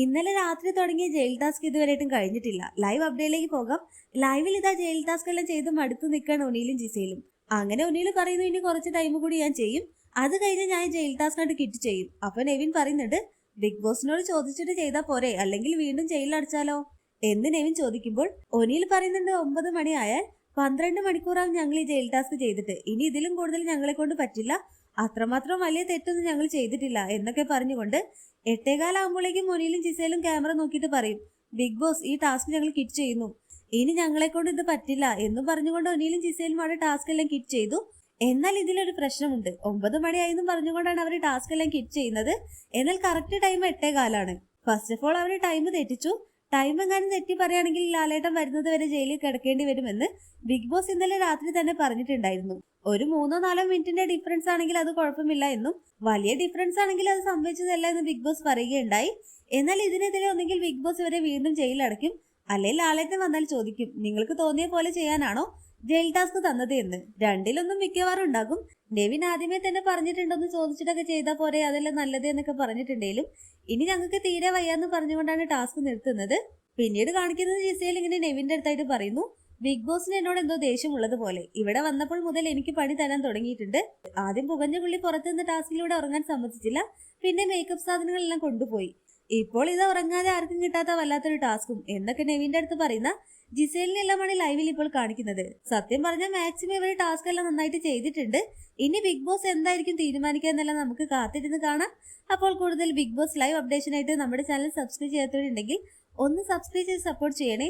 ഇന്നലെ രാത്രി തുടങ്ങിയ ജയിൽ ടാസ്ക് ഇതുവരെയായിട്ടും കഴിഞ്ഞിട്ടില്ല. ലൈവ് അപ്ഡേറ്റിലേക്ക് പോകാം. ലൈവിൽ ഇതാ ജയിൽ ടാസ്ക് എല്ലാം ചെയ്ത് മടുത്തു നിൽക്കാണ് ഒനീലും ജിസയിലും. അങ്ങനെ ഒനീൽ പറയുന്നു ഇനി കുറച്ച് ടൈം കൂടി ഞാൻ ചെയ്യും. അത് കഴിഞ്ഞ് ഞാൻ ജയിൽ ടാസ്ക് ആയിട്ട് കിറ്റ് ചെയ്യും. അപ്പൊ നെവിൻ പറയുന്നുണ്ട് ബിഗ് ബോസിനോട് ചോദിച്ചിട്ട് ചെയ്താൽ പോരെ. അല്ലെങ്കിൽ വീണ്ടും ജയിലിൽ അടച്ചാലോ? എന്ന് നെവിൻ ചോദിക്കുമ്പോൾ ഒനിയിൽ പറയുന്നുണ്ട് ഒമ്പത് മണിയായാൽ പന്ത്രണ്ട് മണിക്കൂറാവും ഞങ്ങൾ ഈ ജയിൽ ടാസ്ക് ചെയ്തിട്ട്. ഇനി ഇതിലും കൂടുതൽ ഞങ്ങളെ കൊണ്ട് പറ്റില്ല. അത്രമാത്രം വലിയ തെറ്റൊന്നും ഞങ്ങൾ ചെയ്തിട്ടില്ല എന്നൊക്കെ പറഞ്ഞുകൊണ്ട് എട്ടേകാലാകുമ്പോഴേക്കും മൊനിയിലും ജിസയിലും ക്യാമറ നോക്കിയിട്ട് പറയും ബിഗ് ബോസ് ഈ ടാസ്ക് ഞങ്ങൾ കിറ്റ് ചെയ്യുന്നു. ഇനി ഞങ്ങളെ കൊണ്ട് ഇത് പറ്റില്ല എന്നും പറഞ്ഞുകൊണ്ട് ഒനിയിലും ജിസയിലും അവിടെ ടാസ്ക് എല്ലാം കിറ്റ് ചെയ്തു. എന്നാൽ ഇതിലൊരു പ്രശ്നമുണ്ട്. ഒമ്പത് മണിയായെന്നും പറഞ്ഞുകൊണ്ടാണ് അവർ ടാസ്ക് എല്ലാം കിറ്റ് ചെയ്യുന്നത്. എന്നാൽ കറക്റ്റ് ടൈം എട്ടേകാലാണ്. ഫസ്റ്റ് ഓഫ് ഓൾ അവർ ടൈം തെറ്റിച്ചു. ടൈം എങ്ങാനും തെറ്റി പറയുകയാണെങ്കിൽ ലാലേട്ടം വരുന്നത് വരെ ജയിലിൽ കിടക്കേണ്ടി വരുമെന്ന് ബിഗ് ബോസ് ഇന്നലെ രാത്രി തന്നെ പറഞ്ഞിട്ടുണ്ടായിരുന്നു. ഒരു മൂന്നോ നാലോ മിനിറ്റിന്റെ ഡിഫറൻസ് ആണെങ്കിൽ അത് കുഴപ്പമില്ല എന്നും വലിയ ഡിഫറൻസ് ആണെങ്കിൽ അത് സംഭവിച്ചതല്ല എന്ന് ബിഗ് ബോസ് പറയുകയുണ്ടായി. എന്നാൽ ഇതിനെതിരെ ഒന്നെങ്കിൽ ബിഗ് ബോസ് ഇവരെ വീണ്ടും ജയിലടയ്ക്കും അല്ലെങ്കിൽ ആലയത്തിന് വന്നാൽ ചോദിക്കും നിങ്ങൾക്ക് തോന്നിയ പോലെ ചെയ്യാനാണോ ജയിൽ ടാസ്ക് തന്നത് എന്ന്. രണ്ടിലൊന്നും മിക്കവാറും ഉണ്ടാകും. നെവിൻ ആദ്യമേ തന്നെ പറഞ്ഞിട്ടുണ്ടെന്ന് ചോദിച്ചിട്ടൊക്കെ ചെയ്താൽ പോരെ അതല്ല നല്ലത് എന്നൊക്കെ പറഞ്ഞിട്ടുണ്ടെങ്കിലും ഇനി ഞങ്ങൾക്ക് തീരെ വയ്യാന്ന് പറഞ്ഞുകൊണ്ടാണ് ടാസ്ക് നിർത്തുന്നത്. പിന്നീട് കാണിക്കുന്നത് ജിസയിൽ ഇങ്ങനെ നെവിന്റെ അടുത്തായിട്ട് പറയുന്നു ബിഗ് ബോസിന് എന്നോട് എന്തോ ദേഷ്യമുള്ളത് പോലെ. ഇവിടെ വന്നപ്പോൾ മുതൽ എനിക്ക് പണി തരാൻ തുടങ്ങിയിട്ടുണ്ട്. ആദ്യം പുകഞ്ഞ പുള്ളി പുറത്തുനിന്ന് ടാസ്കിലൂടെ ഉറങ്ങാൻ സമ്മതിച്ചില്ല. പിന്നെ മേക്കപ്പ് സാധനങ്ങളെല്ലാം കൊണ്ടുപോയി. ഇപ്പോൾ ഇത് ഉറങ്ങാതെ ആർക്കും കിട്ടാത്ത വല്ലാത്തൊരു ടാസ്കും എന്നൊക്കെ നെവിന്റെ അടുത്ത് പറയുന്ന ജിസേലിനെല്ലാമാണ് ലൈവിൽ ഇപ്പോൾ കാണിക്കുന്നത്. സത്യം പറഞ്ഞാൽ മാക്സിമം ഇവർ ടാസ്ക് എല്ലാം നന്നായിട്ട് ചെയ്തിട്ടുണ്ട്. ഇനി ബിഗ് ബോസ് എന്തായിരിക്കും തീരുമാനിക്കുക എന്നെല്ലാം നമുക്ക് കാത്തിരുന്ന് കാണാം. അപ്പോൾ കൂടുതൽ ബിഗ് ബോസ് ലൈവ് അപ്ഡേഷനായിട്ട് നമ്മുടെ ചാനൽ സബ്സ്ക്രൈബ് ചെയ്യാത്തവരുണ്ടെങ്കിൽ ഒന്ന് സബ്സ്ക്രൈബ് ചെയ്ത് സപ്പോർട്ട് ചെയ്യണേ.